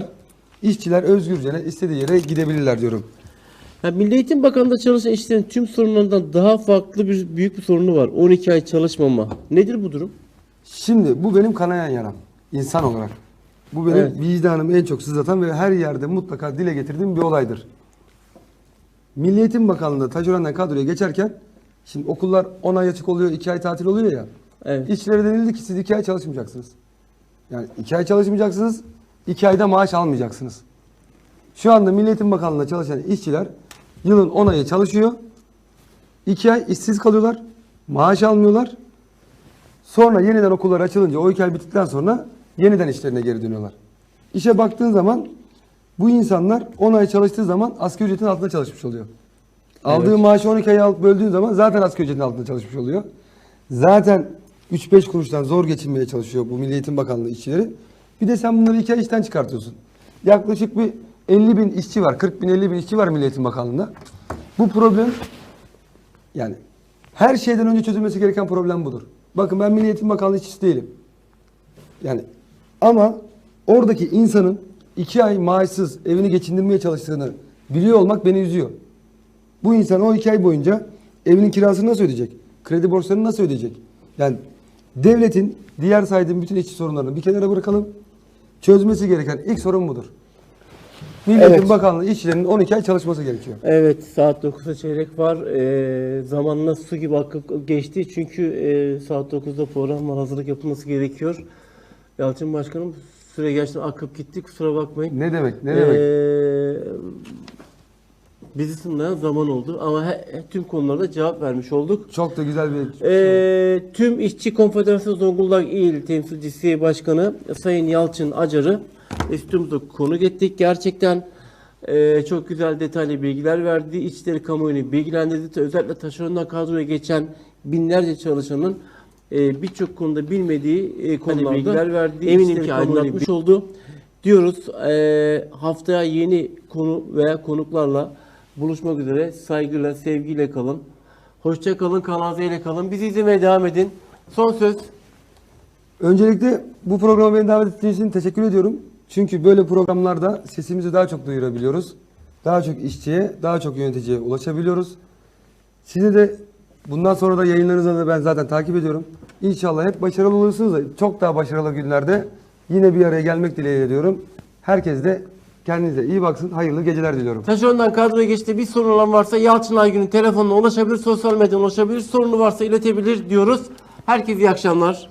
çıkar. İşçiler özgürce istediği yere gidebilirler diyorum. Ha, Milli Eğitim Bakanlığı'nda çalışan işçilerin tüm sorunlarından daha farklı bir büyük bir sorunu var. 12 ay çalışmama. Nedir bu durum? Şimdi bu benim kanayan yaram. insan olarak. Bu benim Evet. vicdanımı en çok sızlatan ve her yerde mutlaka dile getirdiğim bir olaydır. Milli Eğitim Bakanlığı'nda taşerondan kadroya geçerken şimdi okullar 10 ay açık oluyor, 2 ay tatil oluyor ya. Evet. İşçilere denildi ki siz 2 ay çalışmayacaksınız. Yani 2 ay çalışmayacaksınız, 2 ayda maaş almayacaksınız. Şu anda Milli Eğitim Bakanlığı'nda çalışan işçiler yılın 10 ayı çalışıyor. 2 ay işsiz kalıyorlar, maaş almıyorlar. Sonra yeniden okullar açılınca o 2 ay bittikten sonra yeniden işlerine geri dönüyorlar. İşe baktığın zaman bu insanlar 10 ay çalıştığı zaman asgari ücretin altında çalışmış oluyor. Aldığı Evet. maaşı 12 aya böldüğün zaman zaten asgari ücretin altında çalışmış oluyor. Zaten 3-5 kuruştan zor geçinmeye çalışıyor bu Milli Eğitim Bakanlığı işçileri. Bir de sen bunları 2 ay işten çıkartıyorsun. Yaklaşık bir 50 bin işçi var, 40 bin 50 bin işçi var Milli Eğitim Bakanlığı'nda. Bu problem yani her şeyden önce çözülmesi gereken problem budur. Bakın ben Milli Eğitim Bakanlığı işçisi değilim. Yani ama oradaki insanın iki ay maaşsız evini geçindirmeye çalıştığını biliyor olmak beni üzüyor. Bu insan o iki ay boyunca evinin kirasını nasıl ödeyecek? Kredi borçlarını nasıl ödeyecek? Yani devletin diğer saydığım bütün işçi sorunlarını bir kenara bırakalım. Çözmesi gereken ilk sorun budur. Milli Evet. Eğitim Bakanlığı işçilerinin 12 ay çalışması gerekiyor. Evet saat 9'a çeyrek var. Ee, zamanla su gibi akıp geçti. Çünkü e, saat 9'da program var. Hazırlık yapılması gerekiyor. Yalçın Başkanım süre gerçekten akıp gitti. Kusura bakmayın. Ne demek? Ne demek? Ee, bizi sınırlayan zaman oldu. Ama he- tüm konularda cevap vermiş olduk. Çok da güzel bir Ee, tüm İşçi Konfederasyonu Zonguldak İl Temsilcisi Başkanı Sayın Yalçın Acar'ı stüdyomuza konuk ettik. Gerçekten e, çok güzel detaylı bilgiler verdi. İşçileri kamuoyunu bilgilendirdi. Özellikle taşerondan kadroya geçen binlerce çalışanın e, birçok konuda bilmediği e, konularda bilgiler verdi. Eminim ki aydınlatmış oldu. Diyoruz e, haftaya yeni konu veya konuklarla buluşmak üzere. Saygıyla, sevgiyle kalın. Hoşça kalın, kanalda ile kalın. Bizi izlemeye devam edin. Son söz. Öncelikle bu programa beni davet ettiğiniz için teşekkür ediyorum. Çünkü böyle programlarda sesimizi daha çok duyurabiliyoruz. Daha çok işçiye, daha çok yöneticiye ulaşabiliyoruz. Sizi de bundan sonra da yayınlarınızı da ben zaten takip ediyorum. İnşallah hep başarılı olursunuz da çok daha başarılı günlerde yine bir araya gelmek dileğiyle diyorum. Herkes de kendinize iyi baksın. Hayırlı geceler diliyorum. Taşerondan kadroya geçti. Bir sorun olan varsa Yalçın Aygün'ün telefonuna ulaşabilir, sosyal medyadan ulaşabilir. Sorunu varsa iletebilir diyoruz. Herkese iyi akşamlar.